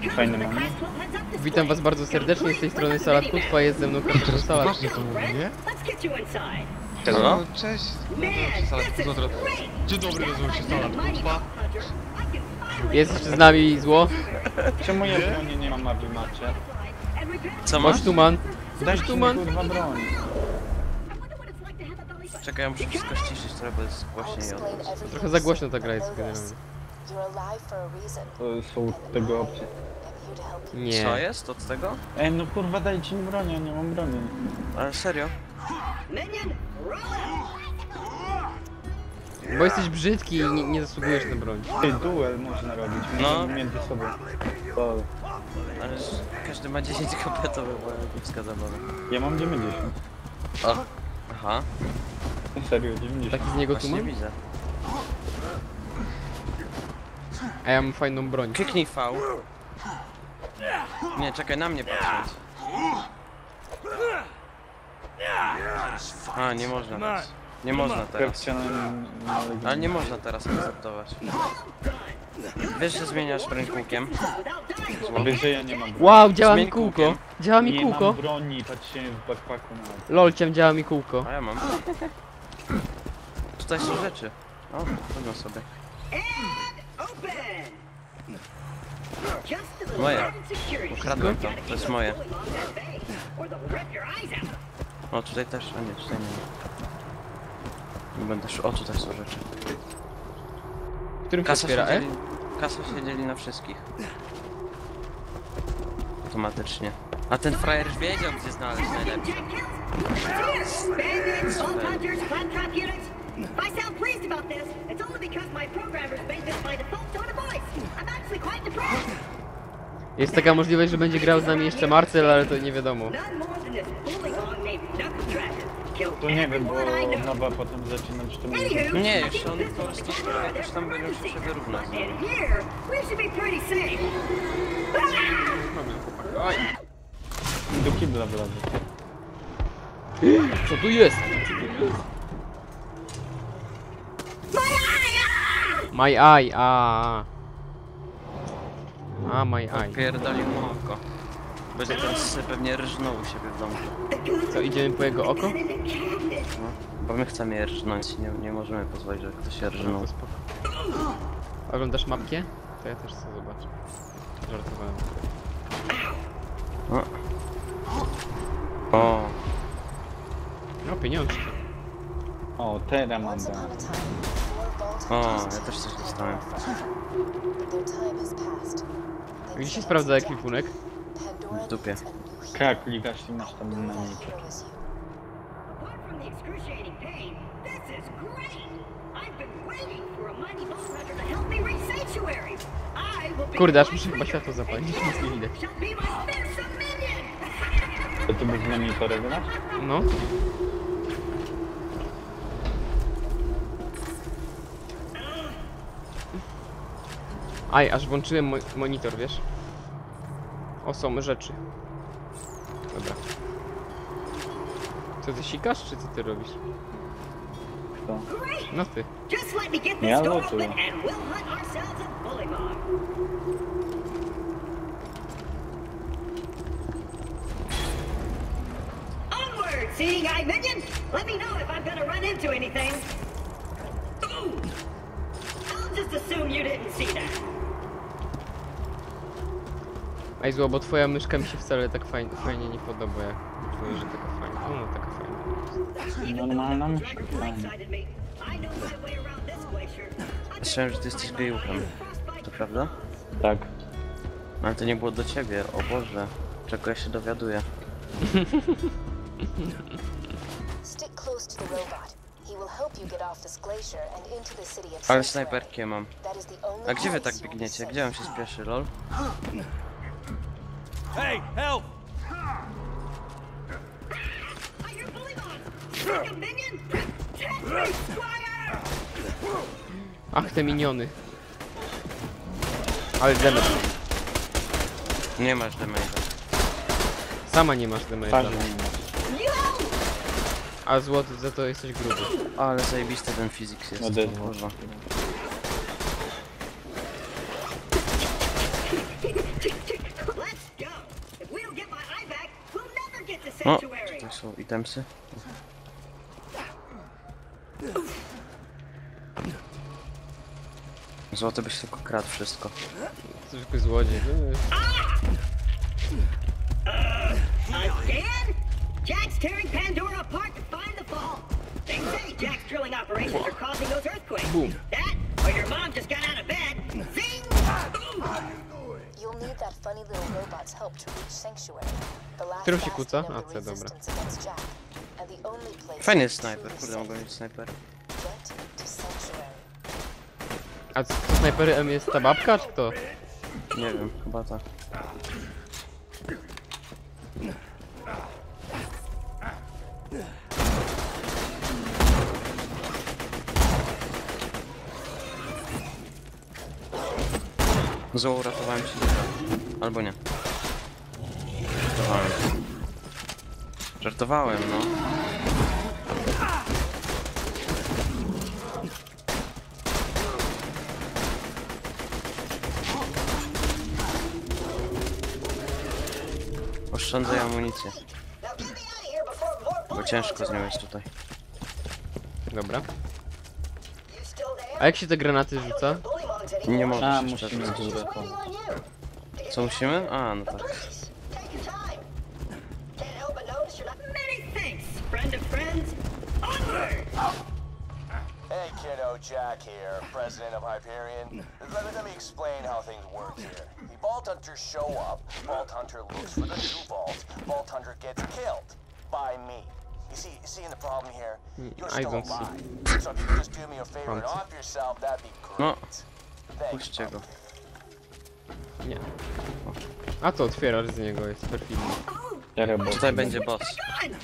Fajny moment. Witam was bardzo serdecznie z tej strony Salad Kutwa, jest ze mną Kartofel Salad. Właśnie to mówi, nie? Hello? No, cześć. Salad Kutwa. Dzień dobry, nazywam się Salad Kutwa. Jest jeszcze z nami zło. Czemu ja broni nie mam na macie? Co masz? Chodź tu man. Dajcie tu mi man. kurwa broń. Czekaj, ja muszę wszystko ściszyć, trochę, bo jest głośniej od... Trochę za głośno ta gra jest generalnie. To są tego opcje. Nie. Co jest od tego? Ej, no kurwa dajcie mi broń, ja nie mam broni. Ale serio? Bo jesteś brzydki i nie, nie zasługujesz na broń. Ej, duel można robić No. między sobą. To, Ale każdy ma 10 HP, to by była kiepska zabawa. ja mam 90. O! Aha, Serio, 90. Taki z niego właśnie tuman? widzę. A ja mam fajną broń. Kliknij V. Nie, czekaj, na mnie patrząc. A, nie można teraz. Nie można teraz. Ale nie można teraz akceptować. Wiesz, że zmieniasz broń kółkiem? Wiesz, że ja nie mam broni. Wow, działa mi Zmień kółko. kółkiem. Działa mi Nie kółko. mam broni, patrzcie w backpacku na... Lolciem działa mi kółko. A ja mam. Tutaj są rzeczy. O, chodźmy sobie. Moje. Ukradłem to, to jest moje. O, tutaj też, a nie, tutaj nie. Nie będę szł. O, tutaj są rzeczy. W którym się Kasa się otwiera, e? dzieli, kasa się dzieli na wszystkich. Automatycznie. A ten frajer już wiedział, gdzie znaleźć najlepsze. If I sound pleased about this, it's only because my programmers made this by default tone of voice. I'm actually quite depressed. Jest taka możliwość, że będzie grał z nami jeszcze Marcel, ale to nie wiadomo. To nie wiem, bo nowa potem zaczyna czy to mnie... Anywho, Nie, I już think on po prostu też tam będzie musiał się wyrównać. In here, we should be pretty safe. Do kibla wlazę. Co tu jest? My eye, a. A, my eye. Pierdolił mu oko. Będzie teraz pewnie rżnął u siebie w domu. Co, idziemy po jego oko? No, bo my chcemy je rżnąć, nie, nie możemy pozwolić, żeby ktoś się rżnął. No, spoko. Oglądasz mapkę? To ja też chcę zobaczyć. Żartowałem. O. O, No, pieniążki. O, teraz mam bronię. O, ja też coś dostałem. Gdzie się sprawdza ekwipunek? W dupie. Krak, klikasz i masz tam na niej. Kurde, aż muszę chyba światło zapalić, nic nie widać. To ty bez monitora grasz? No. Aj, aż włączyłem mo monitor, wiesz? O, są rzeczy. Dobra. Co ty sikasz, czy co ty robisz? To. Great. No ty. Just let me get this Yeah, door I'll open do. and we'll hunt ourselves a bullymog. Onward, seeing eye minion! Let me know if I'm gonna run into anything. Ooh. I'll just assume you didn't see that. Aj zło, bo twoja myszka mi się wcale tak fajnie, fajnie nie podoba, jak czuję, że taka fajna. O, no taka fajna. Normalna myszka, Myślałem, że ty jesteś gejuchem. To prawda? Tak. Ale to nie było do ciebie, o Boże. Czego ja się dowiaduję. Ale snajperkę mam. A gdzie wy tak biegniecie? Gdzie on się spieszy, lol? Hey, help! I hear bullymog. Like a minion. Protect me, squire! Ach, te miniony. Ale damage. Nie masz damage'a. Sama nie masz damage'a. Twarzy nie ma. A złoty, za to jesteś gruby. Ale zajebisty ten physics jest. No dead. Oh. O, sanctuary. tutaj są itemsy. Złoty byś tylko kradł wszystko. Zwykły złodziej. No, Again? Jack's tearing Pandora apart to find the fall. They say Jack's drilling operations are causing those earthquakes. Boom. That, or your mom just got funny little robot's help to reach Sanctuary. The last Którą się bastion kłóca? of A, the C, dobra. resistance against Jack. And the only place Fajny to jest snajper, kurde mogę mieć snajper. To Sanctuary. A co, to snajpery M jest ta babka, czy kto? Nie wiem, chyba tak. Zło uratowałem ci ducha. Albo nie. Żartowałem. Żartowałem, no. Oszczędzaj amunicję, bo ciężko z nią jest tutaj. Dobra. A jak się te granaty rzuca? Nie. A, możesz jeszcze musimy rzucać. górę Co musimy? A, no tak. Please, take your time. Can't help but notice you're not... Many thanks, friend of friends. Onward! Hey kiddo, Jack here, president of Hyperion. Let, let me explain how things work here. The Vault Hunters show up, Vault Hunter looks for the new Vault, Vault Hunter gets killed by me. You see, you seeing the problem here? You're I still don't see. alive. So if you could just do me a favor and off yourself, that'd be No. Thanks, Puśćcie go. Nie. A to otwierasz z niego, jest perfidny. Tutaj będzie boss. My God!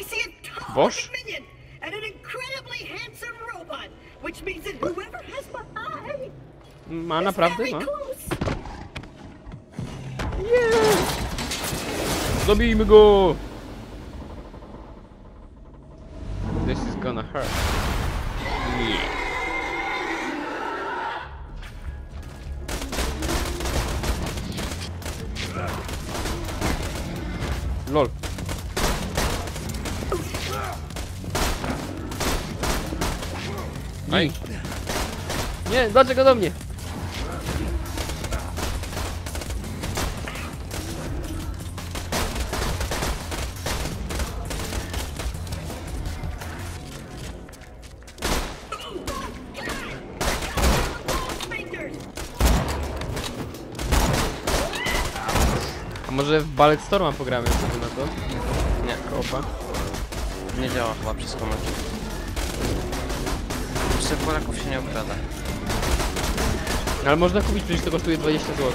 I see a tall Bosch? Bij. Nie, dlaczego do mnie? A może w Ballet Storma pogramy sobie na to? Nie, Opa. nie działa chyba przez komentarz. Jeszcze Polaków się nie okrada. Ale można kupić, przecież to kosztuje 20 zł.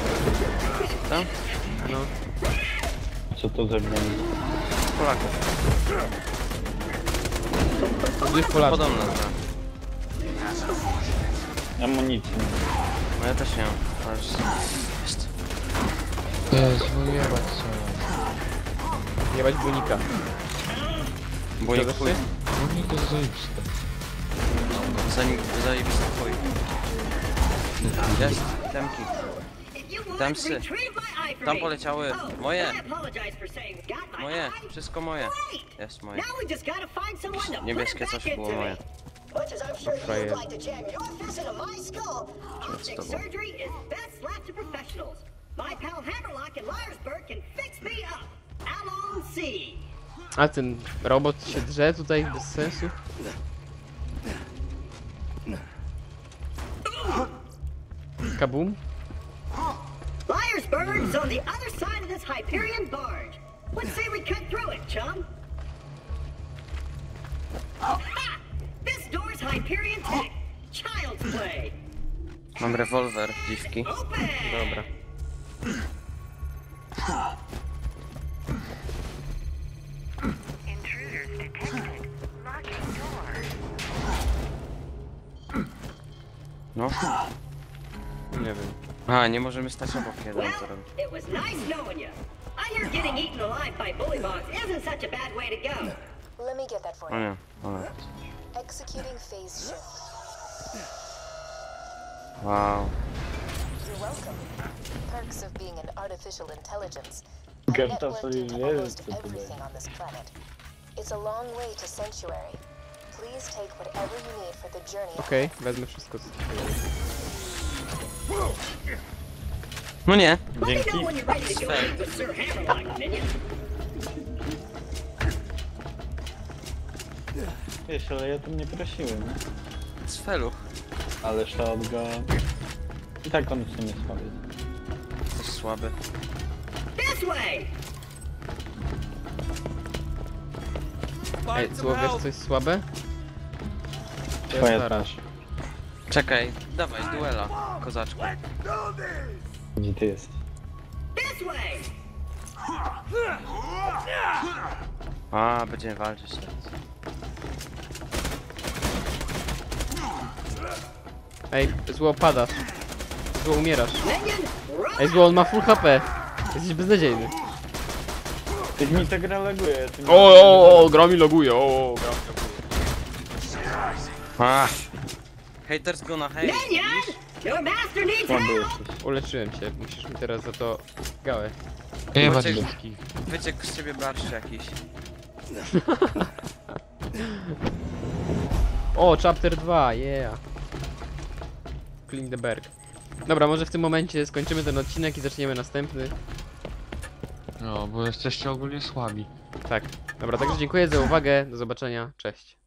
Tam? No. Co to za gnębi? Polaków. Gdzieś Polacy. Podobna gra. Amunicji. No ja też nie mam. Ale jest. jest. Jebać bunika. Bo Zgadzasz chuj. się? Zanim zajebisty chuj. Jest. Temki. Would, Tam poleciały. Moje. Moje. Wszystko moje. Jest moje. Niebieskie coś było moje. I'm sure like to jam your fist into my skull, optic to było? surgery is best left to professionals. My pal Hammerlock in Liarsburg can fix me up. Alon C. A ten robot się drze tutaj bez sensu? Kabum? Liarsburg's on the other side of this Hyperion barge. Let's say we cut through it, chum. Ha! This door's Hyperion tech. Child's play. Mam rewolwer, dziwki. Dobra. No. Nie wiem. A, nie możemy stać obok jeden, Well, co robi. it was nice knowing you. I hear getting eaten alive by bullymongs isn't such a bad way to go. Let me get that for O you. nie. Executing phase shift. Wow. You're welcome. Perks of being an artificial intelligence. I Karta networked sobie into wie, almost everything on this planet. It's a long way to Sanctuary. Please take whatever you need for the journey. Okej, wezmę wszystko. co- No nie. Dzięki. Wiesz, ale ja tam nie prosiłem. Z feluch. Ale shotgun... I tak on w sumie słaby. Też słaby. This way! Ej, Zło, wiesz coś słabe? Twoja twarz. Czekaj, dawaj, duela, kozaczku. Gdzie ty way! A, będziemy walczyć teraz. Ej, Zło, padasz. Zło, umierasz. Ej, Zło, on ma full HP. Jesteś beznadziejny. Ty mi ta gra laguje. ty mi- gra mi loguje, o, gra mi loguje. A. Haters gonna hate. Minion! Your master needs Słaby help! jesteś. Uleczyłem cię, musisz mi teraz za to gałę. Nie ma Maciek-. Wyciek z ciebie barszcz jakiś. O, chapter 2, yeah. Clean the berg. Dobra, może w tym momencie skończymy ten odcinek i zaczniemy następny. No, bo jesteście ogólnie słabi. Tak. Dobra, także dziękuję za uwagę. Do zobaczenia. Cześć.